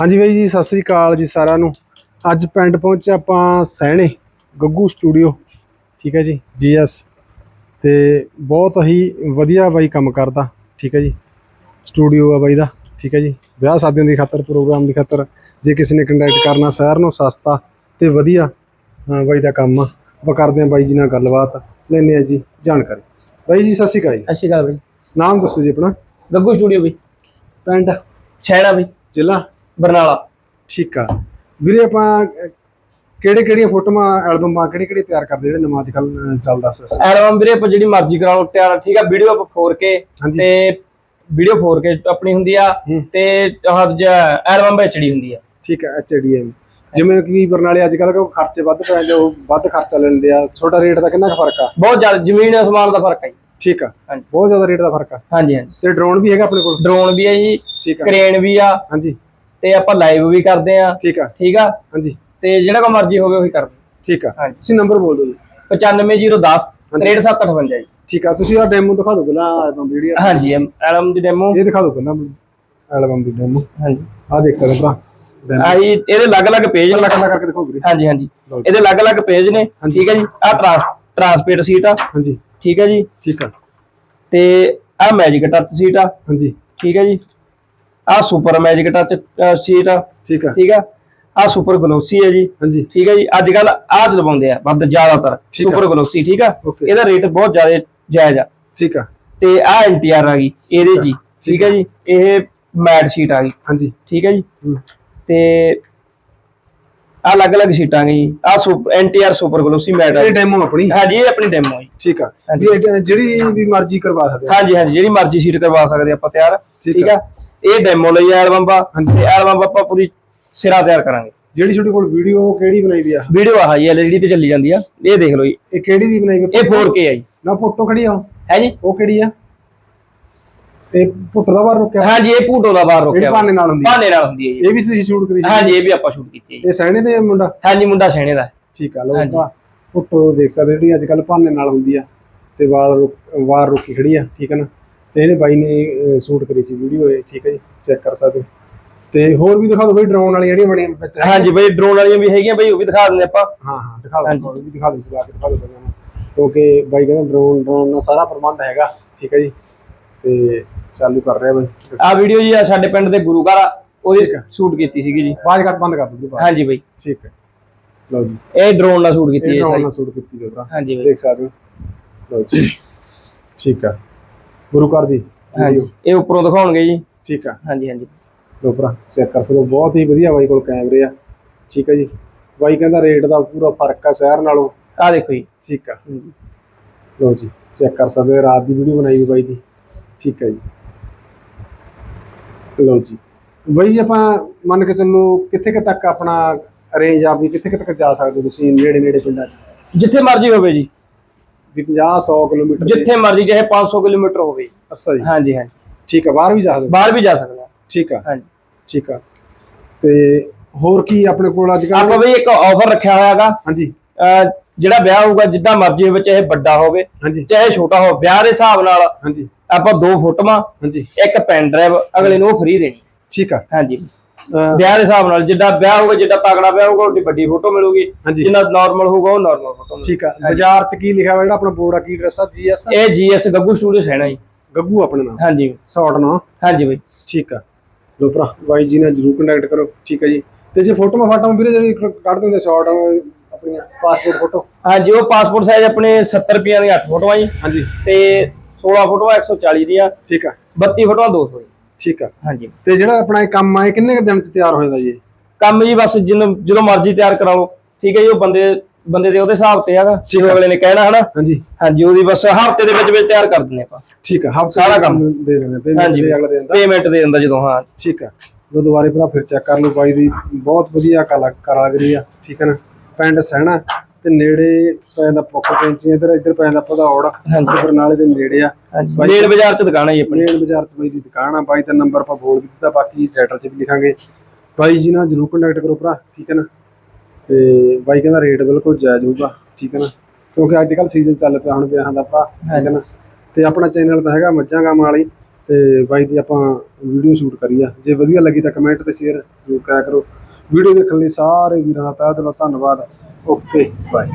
ਹਾਂਜੀ ਬਾਈ ਜੀ, ਸਤਿ ਸ੍ਰੀ ਅਕਾਲ ਜੀ ਸਾਰਿਆਂ ਨੂੰ। ਅੱਜ ਪਿੰਡ ਪਹੁੰਚੇ ਆਪਾਂ ਸਹਿਣੇ, ਗੱਗੂ ਸਟੂਡੀਓ। ਠੀਕ ਹੈ ਜੀ ਜੀ ਐਸ ਤੇ ਬਹੁਤ ਹੀ ਵਧੀਆ ਬਾਈ ਕੰਮ ਕਰਦਾ। ਠੀਕ ਹੈ ਜੀ, ਸਟੂਡੀਓ ਆ ਬਾਈ ਦਾ। ਠੀਕ ਹੈ ਜੀ। ਵਿਆਹ ਸ਼ਾਦੀਆਂ ਦੀ ਖਾਤਰ ਪ੍ਰੋਗਰਾਮ ਦੀ ਖਾਤਰ ਜੇ ਕਿਸੇ ਨੇ ਕੰਟੈਕਟ ਕਰਨਾ ਸ਼ਹਿਰ ਨੂੰ ਸਸਤਾ ਤੇ ਵਧੀਆ ਬਾਈ ਦਾ ਕੰਮ ਆ। ਆਪਾਂ ਕਰਦੇ ਹਾਂ ਬਾਈ ਜੀ ਨਾਲ ਗੱਲਬਾਤ। ਲੈਂਦੇ ਹਾਂ ਜੀ ਜਾਣਕਾਰੀ। ਬਾਈ ਜੀ ਸਤਿ ਸ੍ਰੀ ਅਕਾਲ ਜੀ। ਸਤਿ ਸ਼੍ਰੀ ਅਕਾਲ ਬਈ। ਨਾਮ ਦੱਸੋ ਜੀ ਆਪਣਾ। ਗੱਗੂ ਸਟੂਡੀਓ ਬਈ। ਪਿੰਡ? ਛੈਣਾ ਬਈ। ਜ਼ਿਲ੍ਹਾ? ਬਰਨਾਲਾ। ਠੀਕ ਆ। ਵੀਰੇ ਆਪਾਂ ਕਿਹੜੇ ਕਿਹੜੀਆਂ ਫੋਟੋਆਂ ਐਲਬਮਾਂ ਕਿਹੜੇ ਕਿਹੜੇ ਤਿਆਰ ਕਰਦੇ ਜਿਹੜੇ ਨਵਾਂ ਅੱਜ ਕੱਲ ਚੱਲਦਾ ਸਿਸਟਮ ਐਲਬਮ ਵੀਰੇ ਆਪਾਂ ਜਿਹੜੀ ਮਰਜ਼ੀ ਕਰਾ ਲਓ ਤਿਆਰ ਠੀਕ ਆ। ਵੀਡੀਓ ਆਪਾਂ 4K ਹਾਂਜੀ। ਤੇ ਵੀਡੀਓ 4K ਆਪਣੀ ਹੁੰਦੀ ਆ। ਤੇ ਆਹ ਦੂਜਾ ਐਲਬਮ HD ਹੁੰਦੀ ਆ। ਠੀਕ ਹੈ ਐਚਡੀਐਮ ਜਿਵੇਂ ਕਿ ਬਰਨਾਲੇ ਅੱਜ ਕੱਲ ਖਰਚੇ ਵੱਧ ਪੈ ਜਾਂਦੇ ਉਹ ਵੱਧ ਖਰਚਾ ਲੈਂਦੇ ਆ। ਛੋਟਾ ਰੇਟ ਦਾ ਕਿੰਨਾ ਕੁ ਫ਼ਰਕ ਆ? ਬਹੁਤ ਜ਼ਿਆਦਾ ਜ਼ਮੀਨ ਅਸਮਾਨ ਦਾ ਫ਼ਰਕ ਜੀ। ਠੀਕ ਆ। ਹਾਂਜੀ। ਬਹੁਤ ਜ਼ਿਆਦਾ ਰੇਟ ਦਾ ਫ਼ਰਕ ਆ। ਹਾਂਜੀ ਹਾਂਜੀ। ਤੇ ਡਰੋਨ ਵੀ ਹੈਗਾ ਆਪਣੇ ਕੋਲ? ਡਰੋਨ ਵੀ ਹੈ ਜੀ ਠੀਕ ਆ। ਕ੍ਰੇਨ ਵੀ ਆ। ਹਾਂਜੀ। ਤੇ ਆਪਾਂ ਲਾਈਵ ਵੀ ਕਰਦੇ ਆ। ਠੀਕ ਆ। ਠੀਕ ਆ? ਹਾਂਜੀ। ਤੇ ਜਿਹੜਾ ਕੋ ਮਰਜ਼ੀ ਹੋਵੇ ਉਹੀ ਕਰਦੇ ਠੀਕ ਆ। ਹਾਂਜੀ। ਤੁਸੀਂ ਨੰਬਰ ਬੋਲ ਦਿਓ ਜੀ। 95010 ਹਾਂਜੀ। 6758 ਜੀ। ਠੀਕ ਆ ਤੁਸੀਂ ਆ ਡੈਮੋ ਦਿਖਾ ਦਿਓ ਪਹਿਲਾਂ ਐਲਬਮ ਜਿਹੜੀ ਆ। ਹਾਂਜੀ ਐਲਬਮ ਦੀ ਡੈਮੋ ਇਹ ਦਿਖਾ ਦਿਓ ਪਹਿਲਾਂ ਐਲਬਮ ਦੀ ਡੈਮੋ ਹਾਂਜੀ। ਆ ਦੇਖ ਸਕਦੇ ਭਰਾ। ਆਹੀ ਇਹਦੇ ਅਲੱਗ-ਅਲੱਗ ਪੇਜ ਕੱਲਾ ਕੱਲਾ ਕਰਕੇ ਦਿਖਾਓ ਵੀਰੇ। ਹਾਂਜੀ ਹਾਂਜੀ। ਇਹਦੇ ਅਲੱਗ-ਅਲੱਗ ਪੇਜ ਨੇ। ਠੀਕ ਹੈ ਜੀ। ਆਹ ਟਰਾਂਸ ਟਰਾਂਸਪੇਟ ਸੀਟ ਆ। ਹਾਂਜੀ। ਠੀਕ ਹੈ ਜੀ। ਠੀਕ ਆ। ਤੇ ਆਹ ਮੈਜਿਕ ਟੱਚ ਸੀਟ ਆ। ਹਾਂਜੀ। ਠੀਕ ਹੈ ਜੀ। ਆਹ ਸੁਪਰ ਮੈਜਿਕ ਟੱਚ ਸੀਟ ਆ। ਠੀਕ ਆ। ਠੀਕ ਆ। ਆਹ ਸੁਪਰ ਗਲੋਸੀ ਹੈ ਜੀ। ਹਾਂਜੀ। ਠੀਕ ਹੈ ਜੀ। ਅੱਜ ਕੱਲ ਆਹ ਦਬਾਉਂਦੇ ਆ ਵੱਧ ਜ਼ਿਆਦਾਤਰ। ਆ। ਸੁਪਰ ਗਲੋਸੀ ਠੀਕ ਆ. ਇਹਦਾ ਰੇਟ ਬਹੁਤ ਜ਼ਿਆਦਾ ਜਾਇਜ਼ ਆ। ਠੀਕ ਆ। ਤੇ ਆਹ ਐਨਟੀਆਰ ਆ ਗਈ ਇਹਦੇ ਜੀ ਠੀਕ ਹੈ ਜੀ? ਇਹ ਮੈਟ ਸ਼ੀਟ ਆ ਗਈ। ਹਾਂਜੀ। ਠੀਕ ਹੈ ਜੀ? ਹੂੰ। ਤੇ ਆਹ ਅਲੱਗ-ਅਲੱਗ ਸੀਟਾਂ ਗਈ ਆਹ super NTR super glossy matte ਆ ਇਹ ਡੈਮੋ ਆਪਣੀ? ਹਾਂਜੀ ਇਹ ਆਪਣੀ ਡੈਮੋ ਹੈ। ਠੀਕ ਆ। ਵੀ ਜਿਹੜੀ ਵੀ ਮਰਜ਼ੀ ਕਰਵਾ ਸਕਦੇ ਆ। ਹਾਂਜੀ ਹਾਂਜੀ ਜਿਹੜੀ ਮਰਜ਼ੀ ਸੀਟ ਕਰਵਾ ਸਕਦੇ ਆਪਾਂ ਤਿਆਰ। ਠੀਕ ਆ। ਆ। ਇਹ ਡੈਮੋ ਲਈ ਐਲਬਮ ਆ। ਹਾਂਜੀ। ਤੇ ਐਲਬਮ ਆਪਾਂ ਪੂਰੀ ਸਿਰਾ ਤਿਆਰ ਕਰਾਂਗੇ। ਜਿਹੜੀ ਤੁਹਾਡੇ ਕੋਲ ਵੀਡੀਓ ਕਿਹੜੀ ਬਣਾਈ ਵੀ ਆ? ਵੀਡੀਓ ਆ ਜੀ ਐਲਈਡੀ ਤੇ ਚੱਲੀ ਜਾਂਦੀ ਆ। ਇਹ ਦੇਖ ਲਓ ਜੀ। ਇਹ ਕਿਹੜੀ ਦੀ ਬਣਾਈ ਵੀ ਇਹ 4K ਆ ਜੀ। ਨਾ ਫੋਟੋ ਖੜੀ ਆ? ਹੈ ਜੀ। ਉਹ ਕਿਹੜੀ ਆ? ਇਹ ਫੋਟੋ ਦਾ ਬਾਹਰ ਰੁਕਿਆ। ਹਾਂਜੀ ਇਹ ਭੂਟੋ ਦਾ ਬਾਹਰ ਰੋਕਿਆ ਭਾਨੇ ਨਾਲ ਹੁੰਦੀ ਆ। ਭਾਨੇ ਨਾਲ ਹੁੰਦੀ ਹੈ ਜੀ। ਇਹ ਵੀ ਤੁਸੀਂ ਸ਼ੂਟ ਕਰੀ ਸੀ। ਹਾਂਜੀ ਇਹ ਵੀ ਆਪਾਂ ਸ਼ੂਟ ਕੀਤੀ ਹੈ ਇਹ ਸਹਿਣੇ ਦੇ ਮੁੰਡਾ? ਹਾਂਜੀ ਮੁੰਡਾ ਸੈਣੇ ਦਾ। ਠੀਕ ਆ ਲੋ। ਫੋਟੋ ਦੇਖ ਸਕਦੇ ਜਿਹੜੀ ਅੱਜ ਕੱਲ ਭਾਨੇ ਨਾਲ ਹੁੰਦੀ ਆ। ਤੇ ਵਾਲ ਰੁਕ- ਵਾਰ ਰੁਕੀ ਖੜੀ ਆ ਠੀਕ ਹੈ ਨਾ? ਤੇ ਇਹਨੇ ਬਾਈ ਨੇ ਸ਼ੂਟ ਕਰੀ ਸੀ ਵੀਡੀਓ ਇਹ ਠੀਕ ਹੈ ਜੀ? ਚੈੱਕ ਕਰ ਸਕਦੇ। ਤੇ ਹੋਰ ਵੀ ਦਿਖਾ ਦਿਓ ਬਈ ਡਰੋਨ ਵਾਲੀਆਂ ਜਿਹੜੀਆਂ ਬਣੀਆਂ ਵਿੱਚ ਹਾਂਜੀ ਬਈ ਡਰੋਨ ਵਾਲੀਆਂ ਵੀ ਹੈਗੀਆਂ ਬਈ ਉਹ ਵੀ ਦਿਖਾ ਦਿੰਦੇ ਆਪਾਂ। ਹਾਂ ਹਾਂ ਦਿਖਾ। ਦਿਓ ਵੀ ਦਿਖਾ ਦਿਓ ਚਲਾ ਕੇ ਦਿਖਾ ਦਿਓ। ਕਿਉਂਕਿ ਬਾਈ ਕਹਿੰਦਾ ਡਰੋਨ ਡਰੋਨ ਦਾ ਸਾਰਾ ਪ੍ਰਬੰਧ ਹੈਗਾ ਠੀਕ ਹੈ ਜੀ। ਤੇ ਚਾਲੂ ਕਰ ਰਿਹਾ ਬਾਈ। ਆਹ ਵੀਡੀਓ ਜੀ ਆ ਸਾਡੇ ਪਿੰਡ ਦੇ ਗੁਰੂ ਘਰ ਆ ਉਹਦੀ ਆ। ਸ਼ੂਟ ਕੀਤੀ ਸੀਗੀ ਜੀ। ਆਵਾਜ਼ ਘੱਟ ਬੰਦ ਕਰ ਦਿਓ ਜੀ ਆਵਾਜ਼। ਹਾਂਜੀ ਬਈ। ਠੀਕ ਹੈ। ਲਓ ਜੀ। ਇਹ ਡਰੋਨ ਨਾਲ ਸ਼ੂਟ ਕੀਤੀ ਹੈ ਡਰੋਨ। ਨਾਲ ਸ਼ੂਟ ਕੀਤੀ ਜੋਰਾ ਹਾਂਜੀ ਬਈ। ਦੇਖ ਸਕਦੇ ਹੋ। ਲਓ ਜੀ। ਠੀਕ ਆ ਗੁਰੂ ਘਰ ਦੀ ਹਾਂਜੀ। ਇਹ ਉੱਪਰੋਂ ਦਿਖਾਉਣਗੇ ਜੀ। ਠੀਕ ਆ ਹਾਂਜੀ ਹਾਂਜੀ। ਲੋ ਭਰਾ ਚੈੱਕ ਕਰ ਸਕਦੇ ਬਹੁਤ ਹੀ ਵਧੀਆ ਬਾਈ ਕੋਲ ਕੈਮਰੇ ਆ। ਠੀਕ ਹੈ ਜੀ। ਬਾਈ ਕਹਿੰਦਾ ਰੇਟ ਦਾ ਪੂਰਾ ਫ਼ਰਕ ਆ ਸ਼ਹਿਰ ਨਾਲੋਂ। ਆਹ ਦੇਖੋ ਜੀ। ਠੀਕ ਆ। ਲੋ ਜੀ ਚੈੱਕ ਕਰ ਸਕਦੇ ਹੋ ਰਾਤ ਦੀ ਵੀਡੀਓ ਬਣਾਈ ਵੀ ਬਾਈ ਦੀ। ਠੀਕ ਹੈ ਜੀ। ਲੋ ਜੀ। ਬਾਈ ਆਪਾਂ ਮੰਨ ਕੇ ਚੱਲੋ ਕਿੱਥੇ ਕਿ ਤੱਕ ਆਪਣਾ ਰੇਂਜ ਆ ਵੀ ਕਿੱਥੇ ਕਿ ਤੱਕ ਜਾ ਸਕਦੇ ਤੁਸੀਂ ਨੇੜੇ ਨੇੜੇ ਪਿੰਡਾਂ 'ਚ? ਜਿੱਥੇ ਮਰਜ਼ੀ ਹੋਵੇ ਜੀ। ਵੀ 50 100 ਕਿਲੋਮੀਟਰ ਜਿੱਥੇ ਮਰਜ਼ੀ ਚਾਹੇ 500 ਕਿਲੋਮੀਟਰ ਹੋਵੇ। ਅੱਛਾ ਜੀ। ਹਾਂਜੀ ਹਾਂਜੀ। ਠੀਕ ਆ ਬਾਹਰ ਵੀ ਜਾ ਸਕਦੇ। ਬਾਹਰ ਵੀ ਜਾ ਸਕਦਾ ਠੀਕ ਆ। ਹਾਂਜੀ। ਠੀਕ ਆ। ਤੇ ਹੋਰ ਕੀ ਆਪਣੇ ਕੋਲ ਅੱਜ ਕੱਲ੍ਹ? ਆਪਾਂ ਬਈ ਇੱਕ ਆਫਰ ਰੱਖਿਆ ਹੋਇਆ ਹੈਗਾ ਹਾਂਜੀ ਜਿਹੜਾ ਵਿਆਹ ਹੋਊਗਾ ਜਿੱਦਾਂ ਮਰਜ਼ੀ ਹੋਵੇ ਚਾਹੇ ਵੱਡਾ ਹੋਵੇ ਚਾਹੇ ਛੋਟਾ ਹੋਵੇ ਵਿਆਹ ਦੇ ਹਿਸਾਬ ਨਾਲ ਹਾਂਜੀ। ਆਪਾਂ ਦੋ ਫੋਟੋਆਂ ਹਾਂਜੀ। ਇੱਕ ਪੈਨ ਡਰਾਈਵ ਅਗਲੇ ਨੂੰ ਫ੍ਰੀ ਦੇਣੀ। ਠੀਕ ਆ। ਹਾਂਜੀ। ਵਿਆਹ ਦੇ ਹਿਸਾਬ ਨਾਲ ਜਿੱਦਾਂ ਵਿਆਹ ਹੋਊਗਾ ਜਿੱਦਾਂ ਤਗੜਾ ਵਿਆਹ ਹੋਊਗਾ ਉਹਦੀ ਵੱਡੀ ਫੋਟੋ ਮਿਲੂਗੀ। ਜਿੰਨਾ ਨਾਰਮਲ ਹੋਊਗਾ ਉਹ ਨਾਰਮਲ ਫੋਟੋ ਠੀਕ ਆ। ਬਾਜ਼ਾਰ ਚ ਕੀ ਲਿਖਿਆ ਹੋਇਆ ਜਿਹੜਾ ਆਪਣਾ ਬੋਰਡ ਆ? ਕੀ ਐਡਰੈਸ ਆ? ਜੀਐਸ ਇਹ ਜੀਐਸ ਗੱਗੂ ਸਟੂਡੀਓ ਸੈਣਾ ਜੀ। ਗੱਗੂ ਆਪਣੇ ਨਾਮ? ਹਾਂਜੀ। ਸ਼ਾਰਟ ਨਾ ਹਾਂਜੀ ਬਈ। ਠੀਕ ਆ। ਲੋ ਭਰਾ ਬਾਈ ਜੀ ਨਾਲ ਜਰੂਰ ਕੰਟੈਕਟ ਕਰੋ। ਠੀਕ ਆ ਜੀ। ਤੇ ਜੇ ਫੋਟੋਆਂ ਫਾਟਾਂ ਵੀਰੇ ਜਿਹੜੀ ਕੱਢ ਦਿੰਦੇ ਸ਼ਾਰਟ ਆਪਣੀਆਂ ਪਾਸਪੋਰਟ ਫੋਟੋ ਹਾਂਜੀ ਉਹ ਪਾਸਪੋਰਟ ਸਾਈਜ਼ ਆਪਣੇ 70 ਰੁਪਈਆ ਦੀਆਂ 8 ਫੋਟੋਆਂ ਜੀ। ਹਾਂਜੀ। ਤੇ 16 ਫੋਟੋਆਂ 140 ਦੀਆਂ। ਠੀਕ ਆ। 32 ਫੋਟੋਆਂ 200 ਜੀ ਠੀਕ ਆ। ਹਾਂਜੀ। ਤੇ ਜਿਹੜਾ ਆਪਣਾ ਇਹ ਕੰਮ ਆ ਇਹ ਕਿੰਨੇ ਕੁ ਦਿਨ ਚ ਤਿਆਰ ਹੋ ਜਾਂਦਾ ਜੀ? ਕੰਮ ਜੀ ਬਸ ਜਦੋਂ ਜਦੋਂ ਮਰਜ਼ੀ ਤਿਆਰ ਕਰਾ ਲਓ ਠੀਕ ਹੈ ਜੀ ਉਹ ਬੰਦੇ ਬੰਦੇ ਦੇ ਉਹਦੇ ਹਿਸਾਬ ਤੇ ਹੈਗਾ ਜਿਵੇਂ ਅਗਲੇ ਨੇ ਕਹਿਣਾ ਹਨਾ। ਹਾਂਜੀ। ਹਾਂਜੀ ਉਹਦੀ ਬਸ ਹਫ਼ਤੇ ਦੇ ਵਿੱਚ ਵਿੱਚ ਤਿਆਰ ਕਰ ਦਿੰਦੇ ਆਪਾਂ। ਠੀਕ ਆ ਹਫ਼ਤੇ ਸਾਰਾ ਕੰਮ। ਦੇ ਦਿੰਦੇ ਪੇਮੈਂਟ ਹਾਂਜੀ ਦੇ ਅਗਲੇ ਦਿਨ ਦਾ। ਪੇਮੈਂਟ ਦੇ ਦਿੰਦਾ ਜਦੋਂ ਹਾਂ। ਠੀਕ ਆ। ਦੁਬਾਰੇ ਭਰਾ ਫਿਰ ਚੈੱਕ ਕਰ ਲਓ ਬਾਈ ਦੀ ਬਹੁਤ ਵਧੀਆ ਕਲਾ ਕਾਰਾਗਰੀ ਆ ਠੀਕ ਹੈ ਨਾ। ਪਿੰਡ ਸਹਿਣਾ ਤੇ ਨੇੜੇ ਪੈ ਜਾਂਦਾ ਪੋਕੋ ਪੈਂਚੀ ਇਧਰ ਇਧਰ ਪੈ ਜਾਂਦਾ ਪਧੌੜ ਤੇ ਬਰਨਾਲੇ ਦੇ ਨੇੜੇ ਆ। ਬਾਈ- ਮੇਨ ਬਾਜ਼ਾਰ ਚ ਦੁਕਾਨ ਹੈ ਜੀ ਆਪਣੀ। ਮੇਨ ਬਾਜ਼ਾਰ ਤੇ ਬਾਈ ਦੀ ਦੁਕਾਨ ਆ ਬਾਈ ਦਾ ਨੰਬਰ ਆਪਾਂ ਬੋਲ ਵੀ ਦਿੱਤਾ ਬਾਕੀ ਟਾਈਟਲ 'ਚ ਵੀ ਲਿਖਾਂਗੇ। ਬਾਈ ਜੀ ਨਾਲ ਜਰੂਰ ਕੰਟੈਕਟ ਕਰੋ ਭਰਾ ਠੀਕ ਹੈ ਨਾ? ਤੇ ਬਾਈ ਕਹਿੰਦਾ ਰੇਟ ਬਿਲਕੁਲ ਜਾਇਜ਼ ਹੋਊਗਾ ਠੀਕ ਹੈ ਨਾ? ਕਿਉਂਕਿ ਅੱਜ ਕੱਲ ਸੀਜ਼ਨ ਚੱਲ ਪਿਆ ਹੁਣ ਵਿਆਹਾਂ ਦਾ ਭਰਾ ਠੀਕ ਹੈ ਨਾ? ਤੇ ਆਪਣਾ ਚੈਨਲ ਤਾਂ ਹੈਗਾ ਮੱਝਾਂ ਗਾਵਾਂ ਵਾਲੀ ਤੇ ਬਾਈ ਦੀ ਆਪਾਂ ਵੀਡੀਓ ਸ਼ੂਟ ਕਰੀ ਆ। ਜੇ ਵਧੀਆ ਲੱਗੀ ਤਾਂ ਕਮੈਂਟ ਤੇ ਸ਼ੇਅਰ ਜ਼ਰੂਰ ਕਰਿਆ ਕਰੋ। ਵੀਡੀਓ ਦੇਖਣ ਲਈ ਸਾਰੇ ਵੀਰਾਂ ਦਾ ਤਹਿ ਦਿਲੋਂ ਧੰਨਵਾਦ। Okay bye